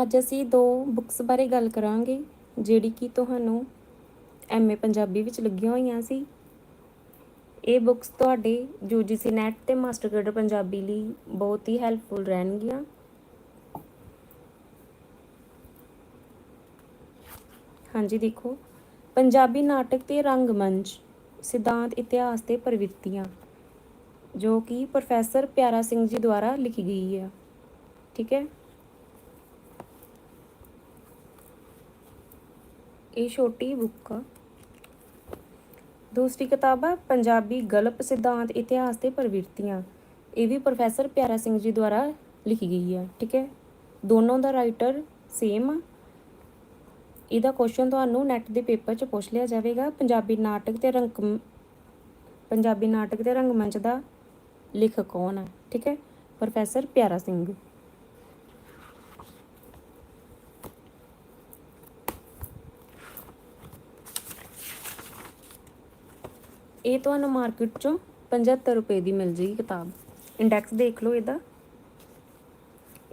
ਅੱਜ ਅਸੀਂ ਦੋ ਬੁੱਕਸ ਬਾਰੇ ਗੱਲ ਕਰਾਂਗੇ, ਜਿਹੜੀ ਕਿ ਤੁਹਾਨੂੰ ਐਮਏ ਪੰਜਾਬੀ ਵਿੱਚ ਲੱਗੀਆਂ ਹੋਈਆਂ ਸੀ। ਇਹ ਬੁੱਕਸ ਤੁਹਾਡੇ ਯੂਜੀਸੀ ਨੈਟ ਤੇ ਗ੍ਰੇਡਰ ਪੰਜਾਬੀ ਲਈ ਬਹੁਤ ਹੀ ਹੈਲਪਫੁਲ ਰਹਿਣਗੀਆਂ। ਹਾਂਜੀ, ਦੇਖੋ। ਪੰਜਾਬੀ ਨਾਟਕ ਤੇ ਰੰਗਮੰਚ, ਸਿਧਾਂਤ, ਇਤਿਹਾਸ ਤੇ ਪ੍ਰਵਿਰਤੀਆਂ, ਜੋ ਕਿ ਪ੍ਰੋਫੈਸਰ ਪਿਆਰਾ ਸਿੰਘ ਜੀ ਦੁਆਰਾ ਲਿਖੀ ਗਈ ਹੈ ਠੀਕ ਹੈ? ਇਹ ਛੋਟੀ ਬੁੱਕ ਆ। ਦੂਸਰੀ ਕਿਤਾਬ ਆ, ਪੰਜਾਬੀ ਗਲਪ ਸਿਧਾਂਤ ਇਤਿਹਾਸ ਤੇ ਪ੍ਰਵਿਰਤੀਆਂ। ਇਹ ਵੀ ਪ੍ਰੋਫੈਸਰ ਪਿਆਰਾ ਸਿੰਘ ਜੀ ਦੁਆਰਾ ਲਿਖੀ ਗਈ ਆ, ਠੀਕ ਹੈ? ਦੋਨੋਂ ਦਾ ਰਾਈਟਰ ਸੇਮ ਆ। ਇਹਦਾ ਕੁਐਸਚਨ ਤੁਹਾਨੂੰ ਨੈਟ ਦੇ ਪੇਪਰ 'ਚ ਪੁੱਛ ਲਿਆ ਜਾਵੇਗਾ। ਪੰਜਾਬੀ ਨਾਟਕ ਤੇ ਰੰਗ, ਪੰਜਾਬੀ ਨਾਟਕ ਤੇ ਰੰਗਮੰਚ ਦਾ ਲੇਖਕ ਕੌਣ ਹੈ ਠੀਕ ਹੈ? ਪ੍ਰੋਫੈਸਰ ਪਿਆਰਾ ਸਿੰਘ। ਇਹ ਤੁਹਾਨੂੰ ਮਾਰਕੀਟ 'ਚੋਂ 75 ਰੁਪਏ ਦੀ ਮਿਲ ਜੇਗੀ ਕਿਤਾਬ। ਇੰਡੈਕਸ ਦੇਖ ਲਓ ਇਹਦਾ।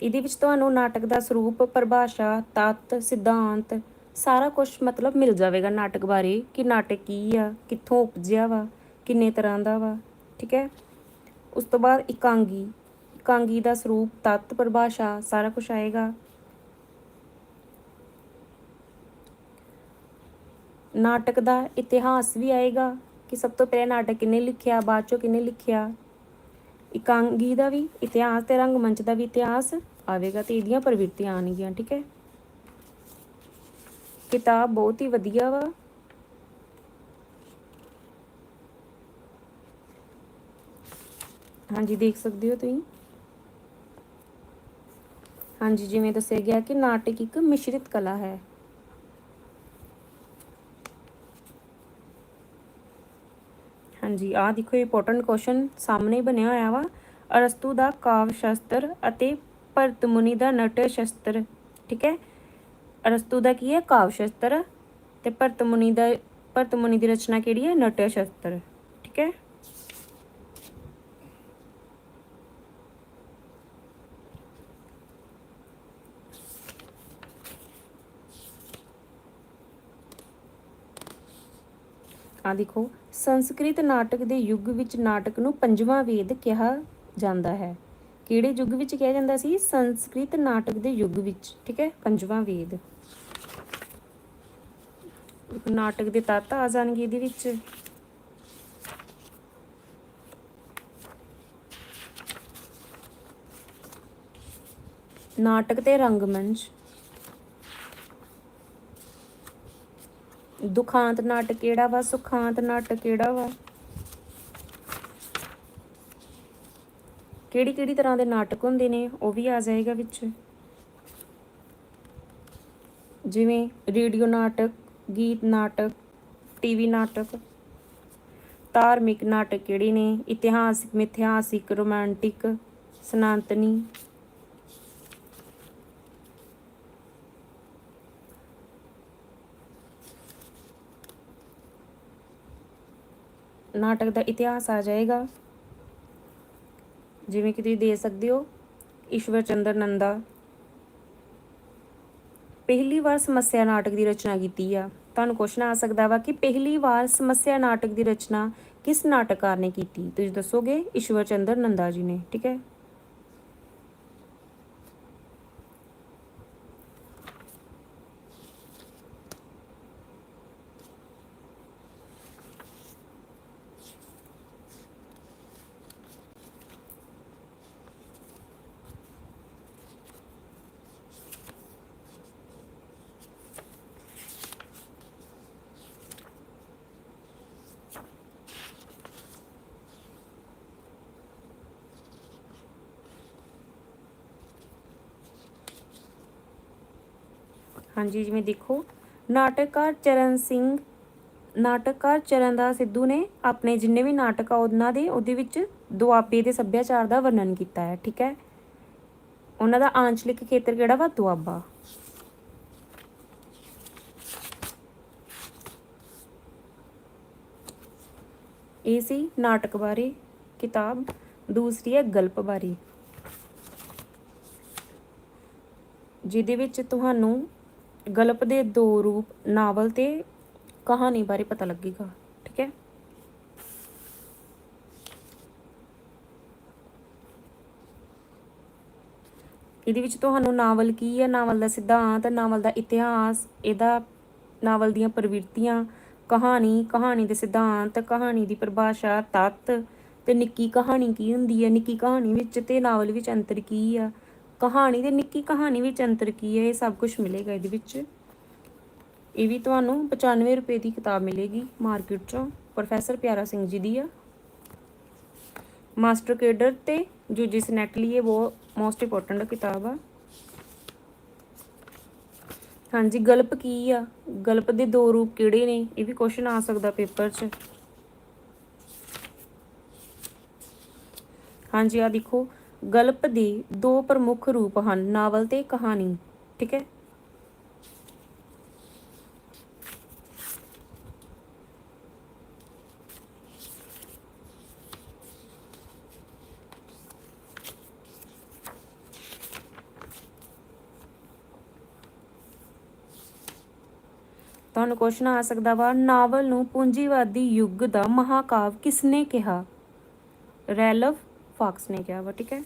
ਇਹਦੇ ਵਿੱਚ ਤੁਹਾਨੂੰ ਨਾਟਕ ਦਾ ਸਰੂਪ, ਪਰਿਭਾਸ਼ਾ, ਤੱਤ, ਸਿਧਾਂਤ, ਸਾਰਾ ਕੁਝ ਮਤਲਬ ਮਿਲ ਜਾਵੇਗਾ ਨਾਟਕ ਬਾਰੇ, ਕਿ ਨਾਟਕ ਕੀ ਆ, ਕਿੱਥੋਂ ਉਪਜਿਆ ਵਾ, ਕਿੰਨੇ ਤਰ੍ਹਾਂ ਦਾ ਵਾ, ਠੀਕ ਹੈ? ਉਸ ਤੋਂ ਬਾਅਦ ਇਕਾਂਗੀ। ਇਕਾਂਗੀ ਦਾ ਸਰੂਪ, ਤੱਤ, ਪਰਿਭਾਸ਼ਾ, ਸਾਰਾ ਕੁਝ ਆਏਗਾ। ਨਾਟਕ ਦਾ ਇਤਿਹਾਸ ਵੀ ਆਏਗਾ। ਕਿ ਸਭ ਤੋਂ ਪਹਿਲੇ ਨਾਟਕ ਕਿਨੇ ਲਿਖਿਆ, ਬਾਅਦ ਚੋਂ ਕਿਨੇ ਲਿਖਿਆ? ਇਕਾਂਗੀ ਦਾ ਵੀ ਇਤਿਹਾਸ ਤੇ ਰੰਗਮੰਚ ਦਾ ਵੀ ਇਤਿਹਾਸ ਆਵੇਗਾ ਤੇ ਇਹਦੀਆਂ ਪ੍ਰਵਿਰਤੀਆਂ ਆਣਗੀਆਂ ਠੀਕ ਹੈ? ਕਿਤਾਬ ਬਹੁਤ ਹੀ ਵਧੀਆ ਵਾ। ਹਾਂਜੀ, ਦੇਖ ਸਕਦੇ ਹੋ ਤੁਸੀਂ? ਹਾਂਜੀ, ਜਿਵੇਂ ਦੱਸਿਆ ਗਿਆ ਕਿ ਨਾਟਕ ਇੱਕ ਮਿਸ਼ਰਿਤ ਕਲਾ ਹੈ। ਹਾਂਜੀ, ਆਹ ਦੇਖੋ ਇੰਪੋਰਟੈਂਟ ਕੁਐਸਚਨ ਸਾਹਮਣੇ ਬਣਿਆ ਹੋਇਆ ਵਾ। ਅਰਸਤੂ ਦਾ ਕਾਵ ਸ਼ਾਸਤਰ ਅਤੇ ਭਰਤ ਮੁਨੀ ਦਾ ਨਟ ਸ਼ਸਤਰ, ਠੀਕ ਹੈ? ਅਰਸਤੂ ਦਾ ਕੀ ਹੈ? ਕਾਵ ਸ਼ਸਤਰ। ਤੇ ਭਰਤ ਮੁਨੀ ਦਾ, ਭਰਤ ਮੁਨੀ ਦੀ ਰਚਨਾ ਕਿਹੜੀ ਹੈ? ਨਟ ਸ਼ਸਤਰ, ਠੀਕ ਹੈ? ਆ ਦੇਖੋ ਸੰਸਕ੍ਰਿਤ ਨਾਟਕ ਦੇ ਯੁੱਗ ਵਿੱਚ ਨਾਟਕ ਨੂੰ ਪੰਜਵਾਂ ਵੇਦ ਕਿਹਾ ਜਾਂਦਾ ਹੈ। ਕਿਹੜੇ ਯੁੱਗ ਵਿੱਚ ਕਿਹਾ ਜਾਂਦਾ ਸੀ? ਸੰਸਕ੍ਰਿਤ ਨਾਟਕ ਦੇ ਯੁੱਗ ਵਿੱਚ, ਠੀਕ ਹੈ? ਪੰਜਵਾਂ ਵੇਦ। ਨਾਟਕ ਦੇ ਤੱਤ ਆ ਜਾਣਗੇ ਇਹਦੇ ਵਿੱਚ। ਨਾਟਕ ਤੇ ਰੰਗਮੰਚ। ਦੁਖਾਂਤ ਨਾਟਕ ਕਿਹੜਾ ਵਾ, ਸੁਖਾਂਤ ਨਾਟਕ ਕਿਹੜਾ ਵਾ? ਕਿਹੜੀ ਕਿਹੜੀ ਤਰ੍ਹਾਂ ਦੇ ਨਾਟਕ ਹੁੰਦੇ ਨੇ, ਉਹ ਵੀ ਆ ਜਾਏਗਾ ਵਿੱਚ। ਜਿਵੇਂ ਰੇਡੀਓ ਨਾਟਕ, ਗੀਤ ਨਾਟਕ, ਟੀਵੀ ਨਾਟਕ। ਧਾਰਮਿਕ ਨਾਟਕ ਕਿਹੜੇ ਨੇ? ਇਤਿਹਾਸਿਕ, ਮਿਥਿਹਾਸਿਕ, ਰੋਮਾਂਟਿਕ, ਸਨਾਤਨੀ। ਨਾਟਕ ਦਾ ਇਤਿਹਾਸ ਆ ਜਾਏਗਾ। ਜਿਵੇਂ ਕਿ ਤੁਸੀਂ ਦੇ ਸਕਦੇ ਹੋ, ਈਸ਼ਵਰ ਚੰਦਰ ਨੰਦਾ ਪਹਿਲੀ ਵਾਰ ਸਮੱਸਿਆ ਨਾਟਕ ਦੀ ਰਚਨਾ ਕੀਤੀ ਆ। ਤੁਹਾਨੂੰ ਕੁਐਸਚਨ ਆ ਸਕਦਾ ਵਾ ਕਿ ਪਹਿਲੀ ਵਾਰ ਸਮੱਸਿਆ ਨਾਟਕ ਦੀ ਰਚਨਾ ਕਿਸ ਨਾਟਕਕਾਰ ਨੇ ਕੀਤੀ। ਤੁਸੀਂ ਦੱਸੋਗੇ ਈਸ਼ਵਰ ਚੰਦਰ ਨੰਦਾ ਜੀ ਨੇ, ਠੀਕ ਹੈ? ਹਾਂਜੀ, ਜਿਵੇਂ ਦੇਖੋ, ਨਾਟਕਕਾਰ ਚਰਨ ਸਿੰਘ, ਨਾਟਕਕਾਰ ਚਰਨਦਾਸ ਸਿੱਧੂ ਨੇ ਆਪਣੇ ਜਿੰਨੇ ਵੀ ਨਾਟਕ ਆ, ਉਹਨਾਂ ਦੇ, ਉਹਦੇ ਵਿੱਚ ਦੁਆਬੇ ਦੇ ਸੱਭਿਆਚਾਰ ਦਾ ਵਰਣਨ ਕੀਤਾ ਹੈ, ਠੀਕ ਹੈ? ਉਹਨਾਂ ਦਾ ਆਂਚਲਿਕ ਖੇਤਰ ਕਿਹੜਾ ਵਾ? ਦੁਆਬਾ ਇਹ ਸੀ ਨਾਟਕ ਬਾਰੇ ਕਿਤਾਬ, ਦੂਸਰੀ ਹੈ ਗਲਪ ਬਾਰੇ। ਜਿਹਦੇ ਵਿੱਚ ਤੁਹਾਨੂੰ ਗਲਪ ਦੇ ਦੋ ਰੂਪ, ਨਾਵਲ ਤੇ ਕਹਾਣੀ ਬਾਰੇ ਪਤਾ ਲੱਗੇਗਾ, ਠੀਕ ਹੈ? ਇਹਦੇ ਵਿੱਚ ਤੁਹਾਨੂੰ ਨਾਵਲ ਕੀ ਹੈ? ਨਾਵਲ ਦਾ ਸਿਧਾਂਤ, ਨਾਵਲ ਦਾ ਇਤਿਹਾਸ, ਇਹਦਾ ਨਾਵਲ ਦੀਆਂ ਪ੍ਰਵਿਰਤੀਆਂ, ਕਹਾਣੀ ਕਹਾਣੀ ਦੇ ਸਿਧਾਂਤ, ਕਹਾਣੀ ਦੀ ਪਰਿਭਾਸ਼ਾ, ਤੱਤ ਤੇ ਨਿੱਕੀ ਕਹਾਣੀ ਕੀ ਹੁੰਦੀ ਹੈ? ਨਿੱਕੀ ਕਹਾਣੀ ਵਿੱਚ ਤੇ ਨਾਵਲ ਵਿੱਚ ਅੰਤਰ ਕੀ ਆ? ਕਹਾਣੀ ਦੇ ਨਿੱਕੀ ਕਹਾਣੀ ਵਿੱਚ ਅੰਤਰ ਕੀ ਹੈ, ਇਹ ਸਭ ਕੁਝ ਮਿਲੇਗਾ ਇਹਦੇ ਵਿੱਚ। ਇਹ ਵੀ ਤੁਹਾਨੂੰ 95 ਰੁਪਏ ਦੀ ਕਿਤਾਬ ਮਿਲੇਗੀ ਮਾਰਕੀਟ ਚੋਂ। ਪ੍ਰੋਫੈਸਰ ਪਿਆਰਾ ਸਿੰਘ ਜੀ ਦੀ ਆ। ਮਾਸਟਰ ਕੇਡਰ ਤੇ ਯੂਜੀਸੀ ਨੈਟ ਲਈ ਇਹ ਬਹੁਤ ਮੋਸਟ ਇੰਪੋਰਟੈਂਟ ਕਿਤਾਬ ਆ। ਹਾਂਜੀ, ਗਲਪ ਕੀ ਆ? ਗਲਪ ਦੇ ਦੋ ਰੂਪ ਕਿਹੜੇ ਨੇ? ਇਹ ਵੀ ਕੁਐਸਚਨ ਆ ਸਕਦਾ ਪੇਪਰ 'ਚ। ਹਾਂਜੀ ਆ ਦੇਖੋ। ਗਲਪ ਦੀ ਦੋ ਪ੍ਰਮੁੱਖ ਰੂਪ ਹਨ, ਨਾਵਲ ਤੇ ਕਹਾਣੀ। ਠੀਕ ਹੈ? ਤੁਹਾਨੂੰ ਕੁਐਸਚਨ ਆ ਸਕਦਾ ਵਾ, ਨਾਵਲ ਨੂੰ ਪੂੰਜੀਵਾਦੀ ਯੁੱਗ ਦਾ ਮਹਾਕਾਵ ਕਿਸਨੇ ਕਿਹਾ? ਰੈਲਫ ਫਾਕਸ ਨੇ ਕਿਹਾ ਵਾ ਠੀਕ ਹੈ?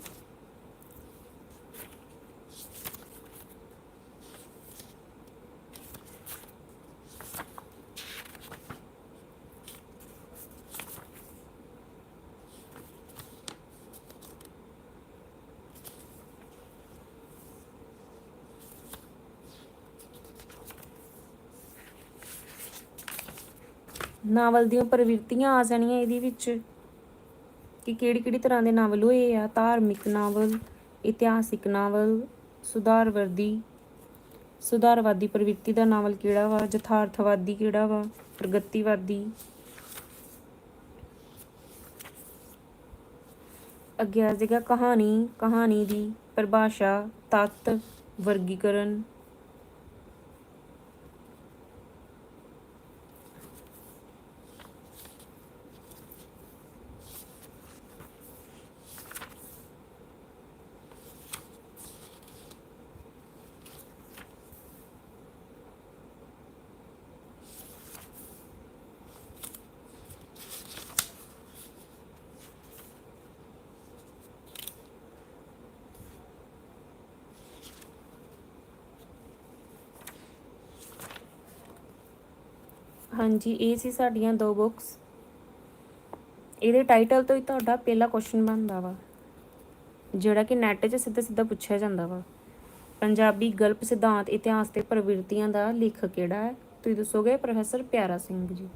ਨਾਵਲ ਦੀਆਂ ਪ੍ਰਵਿਰਤੀਆਂ ਆ ਜਾਣੀਆਂ ਇਹਦੇ ਵਿੱਚ। ਕਿ ਕਿਹੜੀ ਕਿਹੜੀ ਤਰ੍ਹਾਂ ਦੇ ਨਾਵਲ ਹੋਏ ਆ, ਧਾਰਮਿਕ ਨਾਵਲ, ਇਤਿਹਾਸਿਕ ਨਾਵਲ ਸੁਧਾਰਵਾਦੀ ਸੁਧਾਰਵਾਦੀ ਪ੍ਰਵਿਰਤੀ ਦਾ ਨਾਵਲ ਕਿਹੜਾ ਵਾ, ਯਥਾਰਥਵਾਦੀ ਕਿਹੜਾ ਵਾ, ਪ੍ਰਗਤੀਵਾਦੀ। ਅੱਗੇ ਆ ਜਾਏਗਾ ਕਹਾਣੀ ਕਹਾਣੀ ਦੀ ਪਰਿਭਾਸ਼ਾ, ਤੱਤ, ਵਰਗੀਕਰਨ। ਹਾਂਜੀ, ਇਹ ਸੀ ਸਾਡੀਆਂ ਦੋ ਬੁੱਕਸ ਇਹਦੇ ਟਾਈਟਲ ਤੋਂ ਹੀ ਤੁਹਾਡਾ ਪਹਿਲਾ ਕੁਐਸਚਨ ਬਣਦਾ ਵਾ, ਜਿਹੜਾ ਕਿ ਨੈਟ 'ਚ ਸਿੱਧਾ ਸਿੱਧਾ ਪੁੱਛਿਆ ਜਾਂਦਾ ਵਾ। ਪੰਜਾਬੀ ਗਲਪ ਸਿਧਾਂਤ, ਇਤਿਹਾਸ ਤੇ ਪ੍ਰਵਿਰਤੀਆਂ ਦਾ ਲੇਖਕ ਕਿਹੜਾ ਹੈ? ਤੁਸੀਂ ਦੱਸੋਗੇ ਪ੍ਰੋਫੈਸਰ ਪਿਆਰਾ ਸਿੰਘ ਜੀ।